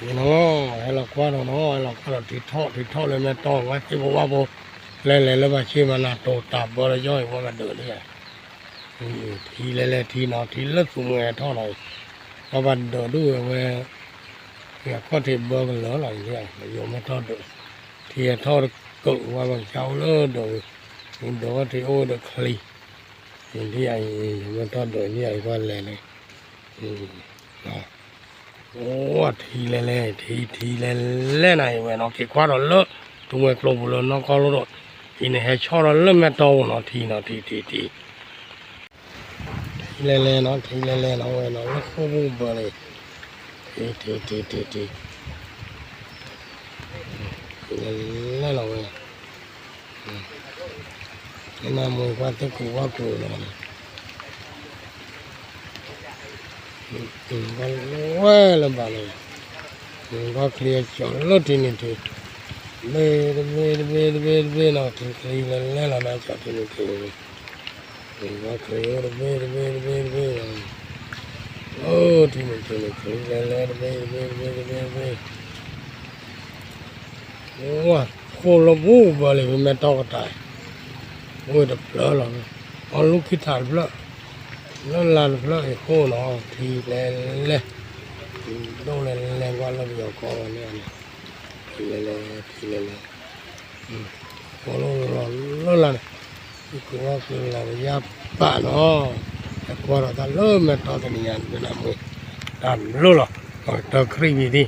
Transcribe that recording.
นี่น้องให้เราคว้าน้องให้เราคว้าเราติดท่อติดท่อเลยแม่ต้องไว้ที่บอกว่าโบเล่นๆแล้วมาชี้มานาโตตับบริย่อยว่ามันเดินเนี่ยทีเล่ๆทีนอทีเลิกสูงแงท่อหน่อยเพราะมันเดินด้วยเว้ยเนี่ยก็ที่เบอร์กันเหลือหน่อยเนี่ยโยมไม่ทอเดินทีท่อดกึ่งว่ามันเจ้าเลิศเดินมันเดินที่โอ้เดินคลีอย่างที่ไอ้มันทอเดินนี่ไอ้ว่าอะไรเลยอืมเนาะ โอ้ทีเล่เลทีทีเล่เลไหนเว้ยเนาะที่คว้าเราเลอะตรงเวกลบเลยเนาะก็รู้ดอีนี่ให้ชอเราเลอะแม่โตเนาะทีนาะทีทีทีทีเลเลเนาะทีเลเลเนาะเว้ยเนาะแล้วคู่บุ้บเลยทีทีทีทีทีเลเลเนาะเว้ยนี่น่ามวยกว่าตะกูว่ากูเนาะอืมก็เว้ยลำบากเลยอืมก็เคลียร์จอดรถที่นี่ทีเบ้เบ้เบ้เบ้เบ้เนาะที่เคลียร์แล้วแล้วนะจอดที่นี่ทีอืมก็เคลียร์เบ้เบ้เบ้เบ้โอ้ที่นี่ที่นี่เคลียร์แล้วเบ้เบ้เบ้เบ้เบ้โอ้ว่าโคลบูบาเลยไม่ต้องตายโอ้ยดับเปล่า แล้วลานแล้วเอโก้นาทีแลเลต้องแลแรงว่าเราเดียวก่อนเนี่ยทีแลเลทีเลเลพอเราเราเราลานคือว่าคือเราอยากปะเนาะแต่กว่าเราจะเริ่มมาตอนนี้ยันเป็นอะไรดันรู้หรอตอครีมดี